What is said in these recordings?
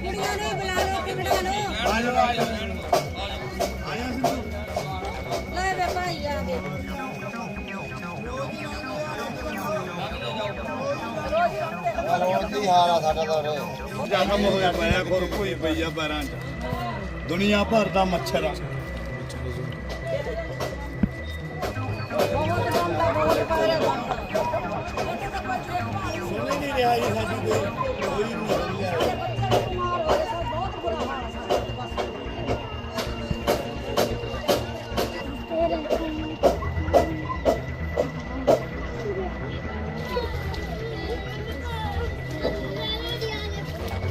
ਕੁੜੀਆਂ ਨੂੰ ਬੁਲਾ ਲਓ ਕਿੰਨਾ ਨੂੰ ਲੈ ਜਖਮ ਹੋਇਆ ਪਿਆ ਖੁਰ ਕੋਈ ਪਈਆ ਪੈਰਾਂ 'ਚ। ਦੁਨੀਆ ਭਰ ਦਾ ਮੱਛਰ ਆ। ਸੁਣ ਨਹੀਂ ਰਿਹਾ ਜੀ ਸਾਡੀ ਕੋਈ।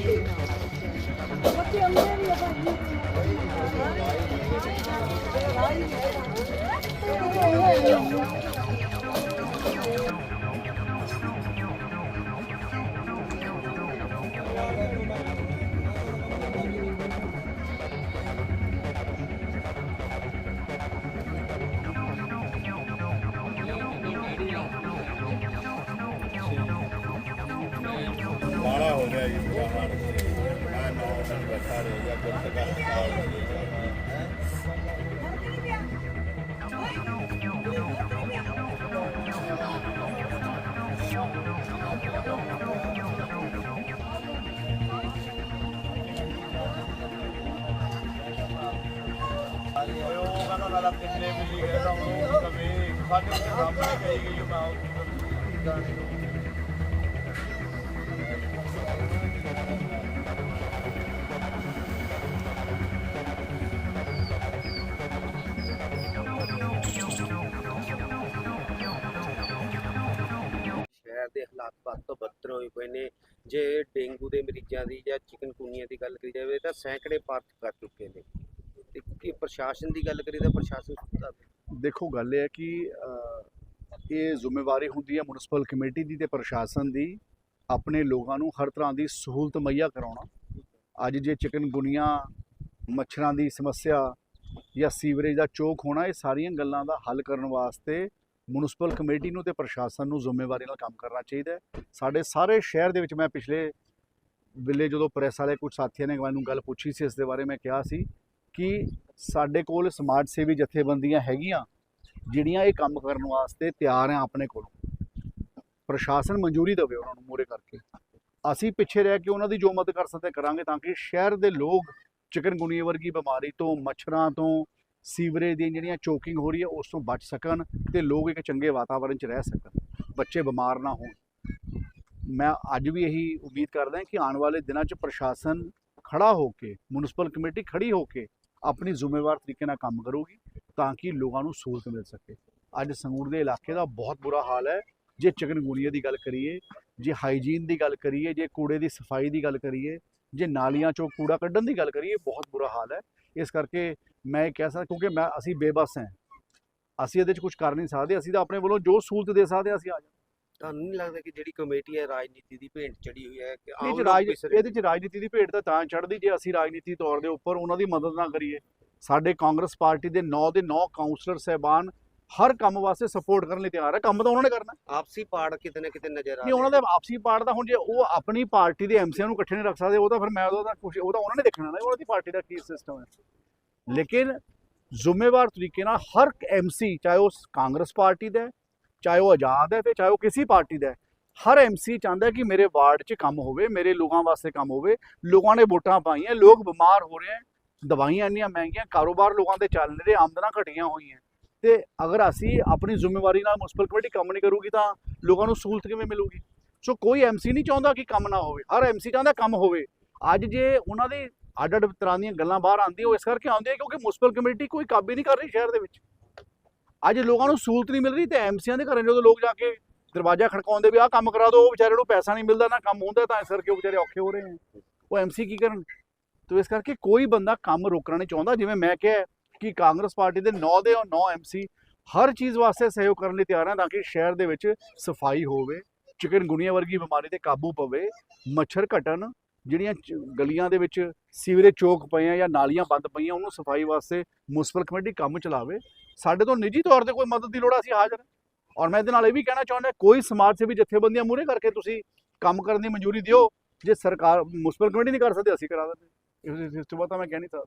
ਬੱਚੇ ਅੰਦਰ ਬੈਠਾ ਰਹਿ ਗਿਆ ਗੁਰਤ ਦਾ ਹਾਲ ਹੋ ਗਿਆ ਦੇ ਹਾਲਾਤ ਵੱਧ ਤੋਂ ਬੱਤਰ ਹੋਏ ਪਏ ਨੇ। ਜੇ ਡੇਂਗੂ ਦੇ ਮਰੀਜ਼ਾਂ ਦੀ ਜਾਂ ਚਿਕਨਗੁਨੀਆ ਦੀ ਗੱਲ ਕਰੀ ਜਾਵੇ ਤਾਂ ਸੈਂਕੜੇ ਪਾਰ ਕਰ ਚੁੱਕੇ ਨੇ। ਤੇ ਕੀ ਪ੍ਰਸ਼ਾਸਨ ਦੀ ਗੱਲ ਕਰੀ ਤਾਂ ਪ੍ਰਸ਼ਾਸਨ ਦੇਖੋ, ਗੱਲ ਇਹ ਹੈ ਕਿ ਇਹ ਜ਼ਿੰਮੇਵਾਰੀ ਹੁੰਦੀ ਹੈ ਮਿਊਨਿਸਪਲ ਕਮੇਟੀ ਦੀ ਤੇ ਪ੍ਰਸ਼ਾਸਨ ਦੀ ਆਪਣੇ ਲੋਕਾਂ ਨੂੰ ਹਰ ਤਰ੍ਹਾਂ ਦੀ ਸਹੂਲਤ ਮੁਹੱਈਆ ਕਰਾਉਣਾ। ਅੱਜ ਜੇ ਚਿਕਨਗੁਨੀਆ ਮੱਛਰਾਂ ਦੀ ਸਮੱਸਿਆ ਜਾਂ ਸੀਵਰੇਜ ਦਾ ਚੋਕ ਹੋਣਾ, ਇਹ ਸਾਰੀਆਂ ਗੱਲਾਂ ਦਾ ਹੱਲ ਕਰਨ ਵਾਸਤੇ ਮਿਊਨਿਸਪਲ ਕਮੇਟੀ ਨੂੰ ਤੇ ਪ੍ਰਸ਼ਾਸਨ ਨੂੰ ਜ਼ਿੰਮੇਵਾਰੀ ਨਾਲ ਕੰਮ ਕਰਨਾ ਚਾਹੀਦਾ ਹੈ। ਸਾਡੇ ਸਾਰੇ ਸ਼ਹਿਰ ਦੇ ਵਿੱਚ ਮੈਂ ਪਿਛਲੇ ਵੇਲੇ ਜਦੋਂ ਪ੍ਰੈਸ ਵਾਲੇ ਕੁਝ ਸਾਥੀਆਂ ਨੇ ਮੈਨੂੰ ਗੱਲ ਪੁੱਛੀ ਸੀ, ਇਸ ਦੇ ਬਾਰੇ ਮੈਂ ਕਿਹਾ ਸੀ ਕਿ ਸਾਡੇ ਕੋਲ ਸਮਾਜ ਸੇਵੀ ਜਥੇਬੰਦੀਆਂ ਹੈਗੀਆਂ ਜਿਹੜੀਆਂ ਇਹ ਕੰਮ ਕਰਨ ਵਾਸਤੇ ਤਿਆਰ ਆ ਆਪਣੇ ਕੋਲ। ਪ੍ਰਸ਼ਾਸਨ ਮਨਜ਼ੂਰੀ ਦੇਵੇ ਉਹਨਾਂ ਨੂੰ ਮੂਰੇ ਕਰਕੇ। ਅਸੀਂ ਪਿੱਛੇ ਰਹਿ ਕੇ ਉਹਨਾਂ ਦੀ ਜੋ ਮਦਦ ਕਰ ਸਕਦੇ ਕਰਾਂਗੇ ਤਾਂ ਕਿ ਸ਼ਹਿਰ ਦੇ ਲੋਕ ਚਿਕਨਗੁਨੀਆ ਵਰਗੀ ਬਿਮਾਰੀ ਤੋਂ, ਮੱਛਰਾਂ ਤੋਂ ਸੀਵਰੇਜ ਦੀਆਂ ਜਿਹੜੀਆਂ ਚੋਕਿੰਗ ਹੋ ਰਹੀ ਹੈ, ਉਸ ਤੋਂ ਬਚ ਸਕਣ ਤੇ ਲੋਕ ਇੱਕ ਚੰਗੇ ਵਾਤਾਵਰਣ 'ਚ ਰਹਿ ਸਕਣ। ਬੱਚੇ ਬਿਮਾਰ ਨਾ ਹੋਣ। ਮੈਂ ਅੱਜ ਵੀ ਇਹੀ ਉਮੀਦ ਕਰਦਾ ਕਿ ਆਉਣ ਵਾਲੇ ਦਿਨਾਂ 'ਚ ਪ੍ਰਸ਼ਾਸਨ ਖੜਾ ਹੋ ਕੇ ਮਿਊਨਿਸਪਲ ਕਮੇਟੀ ਖੜੀ ਹੋ ਕੇ ਆਪਣੀ ਜ਼ਿੰਮੇਵਾਰ ਤਰੀਕੇ ਨਾਲ ਕੰਮ ਕਰੂਗੀ ਤਾਂ ਕਿ ਲੋਕਾਂ ਨੂੰ ਸਹੂਲਤ ਮਿਲ ਸਕੇ। ਅੱਜ ਸੰਗਰੂਰ ਦੇ ਇਲਾਕੇ ਦਾ ਬਹੁਤ ਬੁਰਾ ਹਾਲ ਹੈ। ਜੇ ਚਿਕਨਗੁਨੀਆ ਦੀ ਗੱਲ ਕਰੀਏ, ਜੇ ਹਾਈਜੀਨ ਦੀ ਗੱਲ ਕਰੀਏ, ਜੇ ਕੂੜੇ ਦੀ ਸਫ਼ਾਈ ਦੀ ਗੱਲ ਕਰੀਏ, ਜੇ ਨਾਲੀਆਂ ਚੋਂ ਕੂੜਾ ਕੱਢਣ ਦੀ ਗੱਲ ਕਰੀਏ, ਬਹੁਤ ਬੁਰਾ ਹਾਲ ਹੈ। ਇਸ ਕਰਕੇ ਮੈਂ ਇਹ ਕਹਿ ਸਕਦਾ ਕਿਉਂਕਿ ਮੈਂ ਅਸੀਂ ਬੇਬਸ ਹਾਂ। ਅਸੀਂ ਇਹਦੇ 'ਚ ਕੁਝ ਕਰ ਨਹੀਂ ਸਕਦੇ ਅਸੀਂ ਤਾਂ ਆਪਣੇ ਵੱਲੋਂ ਜੋ ਸਹੂਲਤ ਦੇ ਸਕਦੇ ਅਸੀਂ ਆ ਤੁਹਾਨੂੰ ਨਹੀਂ ਲੱਗਦਾ ਕਿ ਜਿਹੜੀ ਕਮੇਟੀ ਹੈ ਰਾਜਨੀਤੀ ਦੀ ਭੇਂਟ ਚੜੀ ਹੋਈ ਹੈ ਕਿ ਆਮ ਲੋਕ ਇਹਦੇ ਚ ਰਾਜਨੀਤੀ ਦੀ ਭੇਟ ਤਾਂ ਤਾਂ ਚੜ੍ਹਦੀ ਜੇ ਅਸੀਂ ਰਾਜਨੀਤੀ ਤੌਰ ਦੇ ਉੱਪਰ ਉਹਨਾਂ ਦੀ ਮਦਦ ਨਾ ਕਰੀਏ। ਸਾਡੇ ਕਾਂਗਰਸ ਪਾਰਟੀ ਦੇ 9 ਦੇ 9 ਕਾਉਂਸਲਰ ਸਹਿਬਾਨ ਹਰ ਕੰਮ ਵਾਸਤੇ ਸਪੋਰਟ ਕਰਨ ਲਈ ਤਿਆਰ ਹੈ ਕੰਮ ਤਾਂ ਉਹਨਾਂ ਨੇ ਕਰਨਾ। ਆਪਸੀ ਪਾੜ ਕਿਤੇ ਨਾ ਕਿਤੇ ਨਜ਼ਰ ਆ ਨਹੀਂ ਉਹਨਾਂ ਦੇ ਆਪਸੀ ਪਾਰਟ ਦਾ ਹੁਣ ਜੇ ਉਹ ਆਪਣੀ ਪਾਰਟੀ ਦੇ ਐਮਸੀਆਂ ਨੂੰ ਇਕੱਠੇ ਨਹੀਂ ਰੱਖ ਸਕਦੇ ਉਹ ਤਾਂ ਫਿਰ ਮੈਂ ਉਹਦਾ ਕੁਝ ਉਹ ਤਾਂ ਉਹਨਾਂ ਨੇ ਦੇਖਣਾ ਨਾ ਉਹਨਾਂ ਦੀ ਪਾਰਟੀ ਦਾ ਕੀ ਸਿਸਟਮ ਹੈ। ਲੇਕਿਨ ਜ਼ਿੰਮੇਵਾਰ ਤਰੀਕੇ ਨਾਲ ਹਰ ਐਮਸੀ ਚਾਹੇ ਉਹ ਕਾਂਗਰਸ ਪਾਰਟੀ ਦਾ ਚਾਹੇ ਉਹ ਆਜ਼ਾਦ ਹੈ ਤੇ ਚਾਹੇ ਉਹ ਕਿਸੇ ਪਾਰਟੀ ਦਾ ਹਰ ਐਮਸੀ ਚਾਹੁੰਦਾ ਕਿ ਮੇਰੇ ਵਾਰਡ 'ਚ ਕੰਮ ਹੋਵੇ ਮੇਰੇ ਲੋਕਾਂ ਵਾਸਤੇ ਕੰਮ ਹੋਵੇ ਲੋਕਾਂ ਨੇ ਵੋਟਾਂ ਪਾਈਆਂ ਲੋਕ ਬਿਮਾਰ ਹੋ ਰਹੇ ਹੈ ਦਵਾਈਆਂ ਇੰਨੀਆਂ ਮਹਿੰਗੀਆਂ ਕਾਰੋਬਾਰ ਲੋਕਾਂ ਦੇ ਚੱਲ ਨਹੀਂ ਰਹੇ ਆਮਦਨਾਂ ਘਟੀਆਂ ਹੋਈਆਂ। ਤੇ ਅਗਰ ਅਸੀਂ ਆਪਣੀ ਜ਼ਿੰਮੇਵਾਰੀ ਨਾਲ ਮੁਨਸਪਲ ਕਮੇਟੀ ਕੰਮ ਨਹੀਂ ਕਰੂਗੀ ਤਾਂ ਲੋਕਾਂ ਨੂੰ ਸਹੂਲਤ ਕਿਵੇਂ ਮਿਲੂਗੀ? ਸੋ ਕੋਈ ਐਮਸੀ ਨਹੀਂ ਚਾਹੁੰਦਾ ਕਿ ਕੰਮ ਨਾ ਹੋਵੇ। ਹਰ ਐਮਸੀ ਚਾਹੁੰਦਾ ਕੰਮ ਹੋਵੇ। ਅੱਜ ਜੇ ਉਹਨਾਂ ਦੇ ਅੱਡ ਅੱਡ ਤਰ੍ਹਾਂ ਦੀਆਂ ਗੱਲਾਂ ਬਾਹਰ ਆਉਂਦੀਆਂ ਉਹ ਇਸ ਕਰਕੇ ਆਉਂਦੀਆਂ ਕਿਉਂਕਿ ਮੁਨਸਪਲ ਕਮੇਟੀ ਕੋਈ ਕੰਮ ਹੀ ਨਹੀਂ ਕਰ ਰਹੀ ਸ਼ਹਿਰ ਦੇ ਵਿੱਚ। ਅੱਜ ਲੋਕਾਂ ਨੂੰ ਸਹੂਲਤ ਨਹੀਂ ਮਿਲ ਰਹੀ ਤੇ ਐਮਸੀਆਂ ਦੇ ਘਰਾਂ ਜਦੋਂ ਲੋਕ ਜਾ ਕੇ ਦਰਵਾਜ਼ਾ ਖੜਕਾਉਂਦੇ ਵੀ ਆਹ ਕੰਮ ਕਰਾ ਦਿਓ ਉਹ ਵਿਚਾਰੇ ਨੂੰ ਪੈਸਾ ਨਹੀਂ ਮਿਲਦਾ, ਨਾ ਕੰਮ ਹੁੰਦਾ, ਤਾਂ ਇਸ ਕਰਕੇ ਉਹ ਵਿਚਾਰੇ ਔਖੇ ਹੋ ਰਹੇ ਹੈ ਉਹ ਐਮਸੀ ਕੀ ਕਰਨ? ਤੋ ਇਸ ਕਰਕੇ ਕੋਈ ਬੰਦਾ ਕੰਮ ਰੋਕਣਾ ਨਹੀਂ ਚਾਹੁੰਦਾ, ਜਿਵੇਂ ਮੈਂ ਕਿਹਾ ਕਿ ਕਾਂਗਰਸ ਪਾਰਟੀ ਦੇ 9 ਦੇ 9 ਐਮਸੀ ਹਰ ਚੀਜ਼ ਵਾਸਤੇ ਸਹਿਯੋਗ ਕਰਨ ਲਈ ਤਿਆਰ ਹਨ ਤਾਂ ਕਿ ਸ਼ਹਿਰ ਦੇ ਵਿੱਚ ਸਫ਼ਾਈ ਹੋਵੇ ਚਿਕਨਗੁਨੀਆ ਵਰਗੀ ਬਿਮਾਰੀ ਤੇ ਕਾਬੂ ਪਵੇ ਮੱਛਰ ਘਟਣ ਜਿਹੜੀਆਂ ਗਲੀਆਂ ਦੇ ਵਿੱਚ ਸੀਵਰੇਜ ਚੋਕ ਪਏ ਆ ਜਾਂ ਨਾਲੀਆਂ ਬੰਦ ਪਈਆਂ ਉਹਨੂੰ ਸਫ਼ਾਈ ਵਾਸਤੇ ਮਿਊਨਿਸਪਲ ਕਮੇਟੀ ਕੰਮ ਚਲਾਵੇ। ਸਾਡੇ ਤੋਂ ਨਿੱਜੀ ਤੌਰ ਤੇ ਕੋਈ ਮਦਦ ਦੀ ਲੋੜ ਆ, ਅਸੀਂ ਹਾਜ਼ਰ ਔਰ ਮੈਂ ਇਹਦੇ ਨਾਲ ਇਹ ਵੀ ਕਹਿਣਾ ਚਾਹੁੰਦਾ ਕੋਈ ਸਮਾਜ ਸੇਵੀ ਜਥੇਬੰਦੀਆਂ ਮੂਹਰੇ ਕਰਕੇ ਤੁਸੀਂ ਕੰਮ ਕਰਨ ਦੀ ਮਨਜ਼ੂਰੀ ਦਿਓ ਜੇ ਸਰਕਾਰ ਮਿਊਨਿਸਪਲ ਕਮੇਟੀ ਨਹੀਂ ਕਰ ਸਕਦੇ ਅਸੀਂ ਕਰਾ ਦਿੰਦੇ ਇਸ ਇਸ ਤੋਂ ਬਾਅਦ ਤਾਂ ਮੈਂ ਕਹਿ ਨਹੀਂ ਸਕਦਾ।